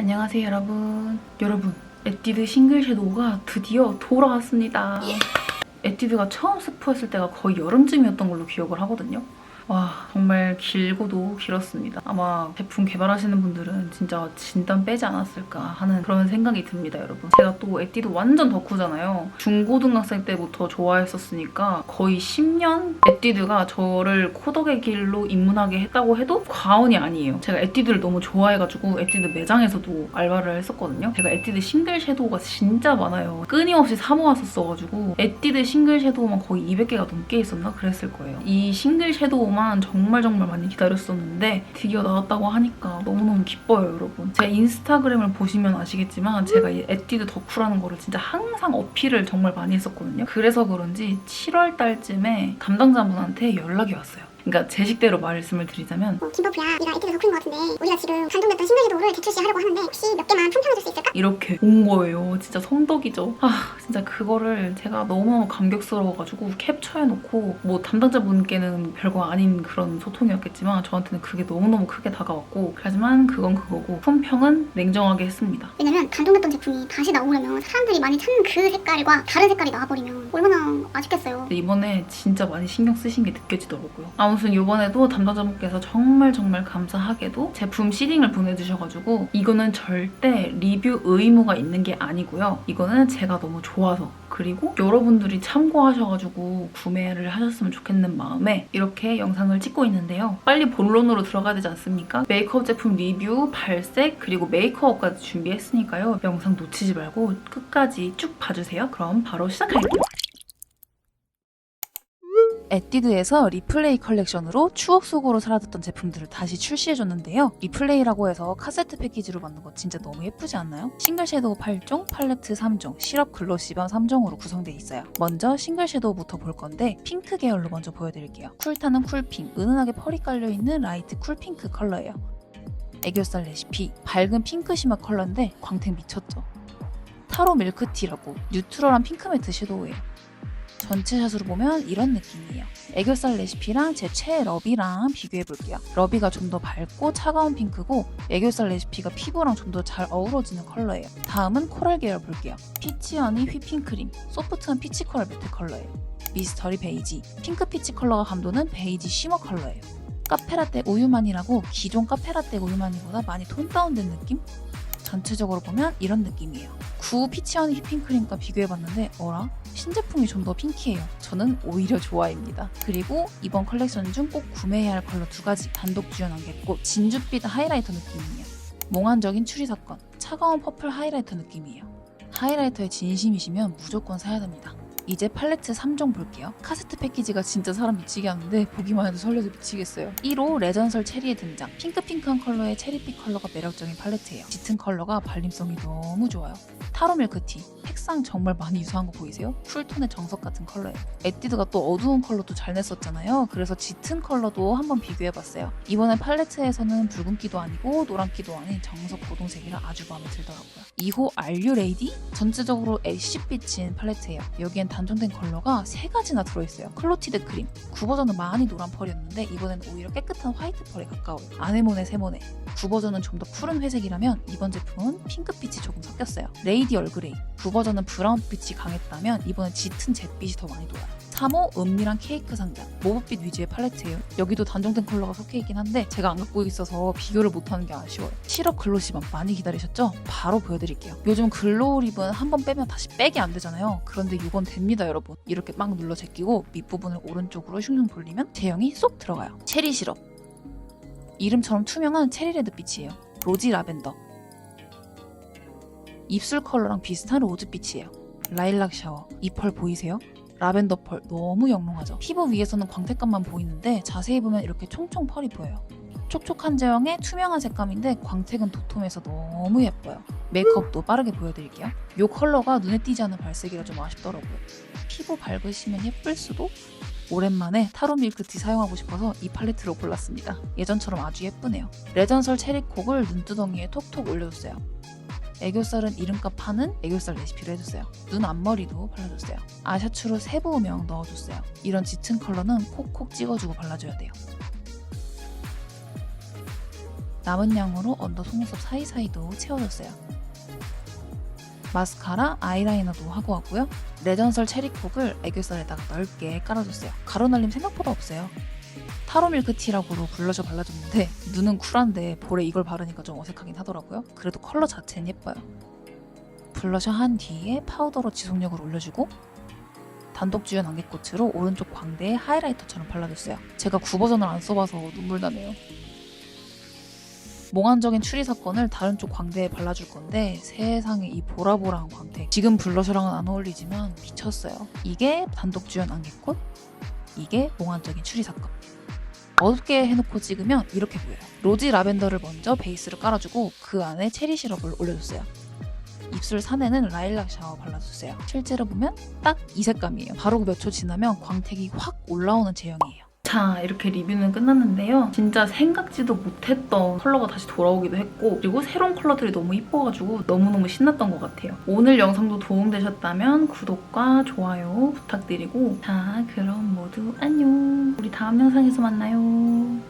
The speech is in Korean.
안녕하세요 여러분. 여러분 에뛰드 싱글 섀도우가 드디어 돌아왔습니다. 에뛰드가 처음 스포했을 때가 거의 여름쯤이었던 걸로 기억을 하거든요 와 정말 길고도 길었습니다. 아마 제품 개발하시는 분들은 진짜 진땀 빼지 않았을까 하는 그런 생각이 듭니다 여러분. 제가 또 에뛰드 완전 덕후잖아요. 중고등학생 때부터 좋아했었으니까 거의 10년 에뛰드가 저를 코덕의 길로 입문하게 했다고 해도 과언이 아니에요. 제가 에뛰드를 너무 좋아해가지고 에뛰드 매장에서도 알바를 했었거든요. 제가 에뛰드 싱글 섀도우가 진짜 많아요. 끊임없이 사 모았었어가지고 에뛰드 싱글 섀도우만 거의 200개가 넘게 있었나 그랬을 거예요. 이 싱글 섀도우만 정말 정말 많이 기다렸었는데 드디어 나왔다고 하니까 너무너무 기뻐요 여러분 제 인스타그램을 보시면 아시겠지만 제가 이 에뛰드 덕후라는 거를 진짜 항상 어필을 정말 많이 했었거든요 그래서 그런지 7월 달쯤에 담당자분한테 연락이 왔어요 그러니까 제 식대로 말씀을 드리자면 어, 김버프야 네가 에뛰드 덕후인 것 같은데 우리가 지금 단종됐던 싱글 섀도우를 대출시 하려고 하는데 혹시 몇 개만 평평해줄 수? 이렇게 온 거예요. 진짜 성덕이죠. 아, 진짜 그거를 제가 너무너무 감격스러워가지고 캡처해놓고 뭐 담당자분께는 별거 아닌 그런 소통이었겠지만 저한테는 그게 너무너무 크게 다가왔고 하지만 그건 그거고 품평은 냉정하게 했습니다. 왜냐면 단종됐던 제품이 다시 나오려면 사람들이 많이 찾는 그 색깔과 다른 색깔이 나와버리면 얼마나 아쉽겠어요 이번에 진짜 많이 신경 쓰신 게 느껴지더라고요. 아무튼 이번에도 담당자분께서 정말 정말 감사하게도 제품 시딩을 보내주셔가지고 이거는 절대 리뷰 의무가 있는 게 아니고요. 이거는 제가 너무 좋아서 그리고 여러분들이 참고하셔가지고 구매를 하셨으면 좋겠는 마음에 이렇게 영상을 찍고 있는데요. 빨리 본론으로 들어가야 되지 않습니까? 메이크업 제품 리뷰, 발색, 그리고 메이크업까지 준비했으니까요. 영상 놓치지 말고 끝까지 쭉 봐주세요. 그럼 바로 시작할게요. 에뛰드에서 리플레이 컬렉션으로 추억 속으로 사라졌던 제품들을 다시 출시해줬는데요. 리플레이라고 해서 카세트 패키지로 만든 거 진짜 너무 예쁘지 않나요? 싱글 섀도우 8종, 팔레트 3종, 시럽 글로 시밤 3종으로 구성되어 있어요. 먼저 싱글 섀도우부터 볼 건데 핑크 계열로 먼저 보여드릴게요. 쿨타는 쿨핑, 은은하게 펄이 깔려있는 라이트 쿨핑크 컬러예요. 애교살 레시피, 밝은 핑크 시마 컬러인데 광택 미쳤죠? 타로 밀크티라고 뉴트럴한 핑크 매트 섀도우예요. 전체 샷으로 보면 이런 느낌이에요. 애교살 레시피랑 제 최애 러비랑 비교해 볼게요. 러비가 좀 더 밝고 차가운 핑크고 애교살 레시피가 피부랑 좀 더 잘 어우러지는 컬러예요. 다음은 코랄 계열 볼게요. 피치 허니 휘핑크림, 소프트한 피치 코랄 매트 컬러예요. 미스터리 베이지, 핑크 피치 컬러가 감도는 베이지 쉬머 컬러예요. 카페라떼 우유만이라고 기존 카페라떼 우유만이보다 많이 톤 다운된 느낌? 전체적으로 보면 이런 느낌이에요. 구 피치허니 휘핑크림과 비교해봤는데 어라? 신제품이 좀 더 핑키해요. 저는 오히려 좋아입니다. 그리고 이번 컬렉션 중 꼭 구매해야 할 컬러 두 가지 단독 주연 남겼고 진주빛 하이라이터 느낌이에요. 몽환적인 추리 사건, 차가운 퍼플 하이라이터 느낌이에요. 하이라이터에 진심이시면 무조건 사야 됩니다. 이제 팔레트 3종 볼게요. 카세트 패키지가 진짜 사람 미치게 하는데 보기만 해도 설레서 미치겠어요. 1호 레전설 체리의 등장. 핑크핑크한 컬러의 체리빛 컬러가 매력적인 팔레트예요. 짙은 컬러가 발림성이 너무 좋아요. 타로 밀크티. 색상 정말 많이 유사한 거 보이세요? 쿨톤의 정석 같은 컬러예요. 에뛰드가 또 어두운 컬러도 잘 냈었잖아요. 그래서 짙은 컬러도 한번 비교해봤어요. 이번에 팔레트에서는 붉은기도 아니고 노란기도 아닌 정석 고동색이라 아주 마음에 들더라고요. 2호 알류 레이디? 전체적으로 애쉬빛인 팔레트예요. 여기엔 단종된 컬러가 세 가지나 들어있어요. 클로티드 크림. 구버전은 많이 노란 펄이었는데 이번엔 오히려 깨끗한 화이트 펄에 가까워요. 아네모네 세모네. 구버전은 좀 더 푸른 회색이라면 이번 제품은 핑크빛이 조금 섞였어요. 레이디 얼그레이. 구버전은 브라운빛이 강했다면 이번엔 짙은 잿빛이 더 많이 돌아요. 3호 은밀한 케이크 상자 모브빛 위주의 팔레트예요. 여기도 단종된 컬러가 섞여 있긴 한데 제가 안 갖고 있어서 비교를 못하는 게 아쉬워요. 시럽 글로시밤 많이 기다리셨죠? 바로 보여드릴게요. 요즘 글로우 립은 한 번 빼면 다시 빼기 안 되잖아요. 그런데 이건 됩니다 여러분. 이렇게 막 눌러 제끼고 밑부분을 오른쪽으로 슝슝 돌리면 제형이 쏙 들어가요. 체리 시럽 이름처럼 투명한 체리 레드 빛이에요. 로지 라벤더 입술 컬러랑 비슷한 로즈빛이에요. 라일락 샤워. 이 펄 보이세요? 라벤더 펄 너무 영롱하죠? 피부 위에서는 광택감만 보이는데 자세히 보면 이렇게 총총 펄이 보여요. 촉촉한 제형의 투명한 색감인데 광택은 도톰해서 너무 예뻐요. 메이크업도 빠르게 보여드릴게요. 이 컬러가 눈에 띄지 않는 발색이라 좀 아쉽더라고요. 피부 밝으시면 예쁠 수도? 오랜만에 타로 밀크티 사용하고 싶어서 이 팔레트로 골랐습니다. 예전처럼 아주 예쁘네요. 레전설 체리콕을 눈두덩이에 톡톡 올려줬어요. 애교살은 이름값 파는 애교살 레시피로 해줬어요. 눈 앞머리도 발라줬어요. 아샤추로 세부 음영 넣어줬어요. 이런 짙은 컬러는 콕콕 찍어주고 발라줘야 돼요. 남은 양으로 언더 속눈썹 사이사이도 채워줬어요. 마스카라, 아이라이너도 하고 왔고요. 레전설 체리콕을 애교살에다가 넓게 깔아줬어요. 가루날림 생각보다 없어요. 타로 밀크티라고로 블러셔 발라줬는데 눈은 쿨한데 볼에 이걸 바르니까 좀 어색하긴 하더라고요. 그래도 컬러 자체는 예뻐요. 블러셔 한 뒤에 파우더로 지속력을 올려주고 단독 주연 안개꽃으로 오른쪽 광대에 하이라이터처럼 발라줬어요. 제가 9버전을 안 써봐서 눈물 나네요. 몽환적인 추리 사건을 다른 쪽 광대에 발라줄 건데 세상에 이 보라보라한 광택 지금 블러셔랑은 안 어울리지만 미쳤어요. 이게 단독 주연 안개꽃 이게 몽환적인 추리 사건 어둡게 해놓고 찍으면 이렇게 보여요. 로지 라벤더를 먼저 베이스를 깔아주고 그 안에 체리 시럽을 올려줬어요. 입술 산에는 라일락 샤워 발라줬어요. 실제로 보면 딱 이 색감이에요. 바로 몇 초 지나면 광택이 확 올라오는 제형이에요. 자 이렇게 리뷰는 끝났는데요. 진짜 생각지도 못했던 컬러가 다시 돌아오기도 했고 그리고 새로운 컬러들이 너무 이뻐가지고 너무너무 신났던 것 같아요. 오늘 영상도 도움되셨다면 구독과 좋아요 부탁드리고 자 그럼 모두 안녕. 우리 다음 영상에서 만나요.